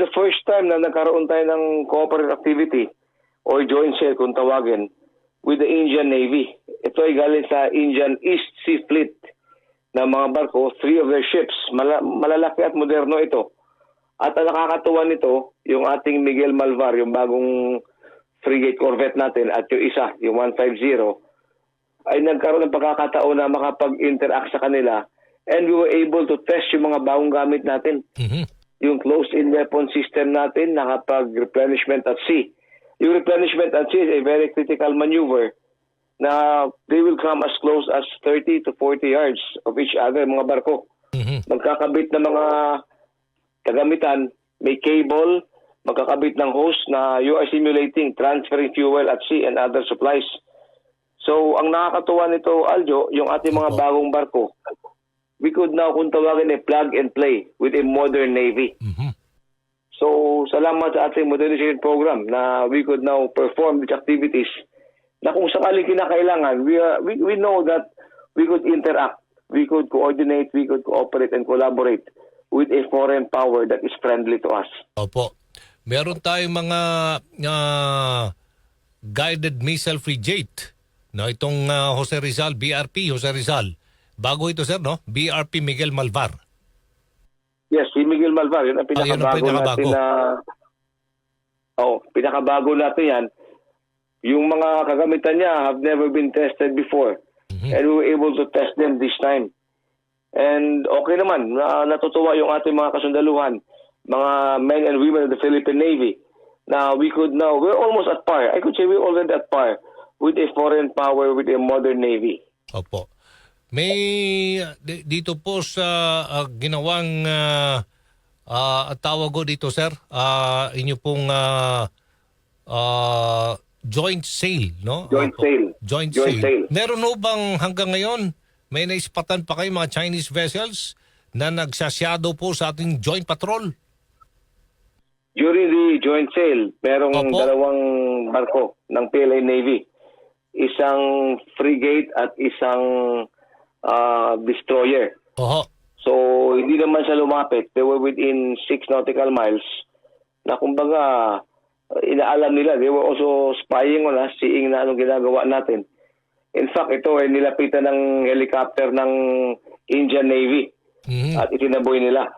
the first time na nagkaroon tayo ng cooperative activity or joint sale kung tawagin with the Indian Navy. Ito ay galing sa Indian East Sea Fleet na mga barko, three of their ships. Mala- malalaki at moderno ito. At ang nakakatuwa nito, yung ating Miguel Malvar, yung bagong frigate corvette natin at yung isa, yung 150, ay nagkaroon ng pagkakataon na makapag-interact sa kanila and we were able to test yung mga bagong gamit natin. Mhm. Yung closed-in weapon system natin nakapag-replenishment at sea. Yung replenishment at sea is a very critical maneuver na they will come as close as 30 to 40 yards of each other, mga barko. Mhm. Magkakabit ng mga kagamitan, may cable, magkakabit ng hose na you are simulating transferring fuel at sea and other supplies. So, ang nakakatuwa nito, Aljo, yung ating mga bagong barko, we could now, kung tawagin, eh, plug and play with a modern Navy. Mhm. So, salamat sa ating modernization program na we could now perform these activities na kung sakaling kinakailangan, we, are, we, we know that we could interact, we could coordinate, we could cooperate and collaborate with a foreign power that is friendly to us. Opo. Meron tayong mga ah, guided missile frigate. No, itong ah, Jose Rizal, BRP Jose Rizal. Bago ito sir, no? BRP Miguel Malvar. Yes, si Miguel Malvar, yun ang Ah, yun ang pinakabago pinakabago. natin na... Oh, pinakabago natin yan. Yung mga kagamitan niya have never been tested before. Mhm. And we were able to test them this time. And okay naman, na, natutuwa yung ating mga kasundaluhan, mga men and women of the Philippine Navy, na we could now, we're almost at par. I could say we're already at par with a foreign power, with a modern Navy. Opo. May di- dito po sa ah, ginawang ah, ah, tawag ko dito sir, ah, inyo pong ah, ah, joint sale, no? Joint Opo. sale. Joint, Joint sale. sale. Meron ho bang hanggang ngayon may naispatan pa kayo mga Chinese vessels na nagsasyado po sa ating joint patrol? During the joint sale, merong Opo. dalawang barko ng PLA Navy. Isang frigate at isang ah, destroyer. Oho. So, hindi naman siya lumapit. They were within 6 nautical miles na kumbaga uh, inaalam nila. They were also spying on us, seeing na anong ginagawa natin. In fact, ito ay nilapitan ng helicopter ng Indian Navy Mhm. at itinaboy nila.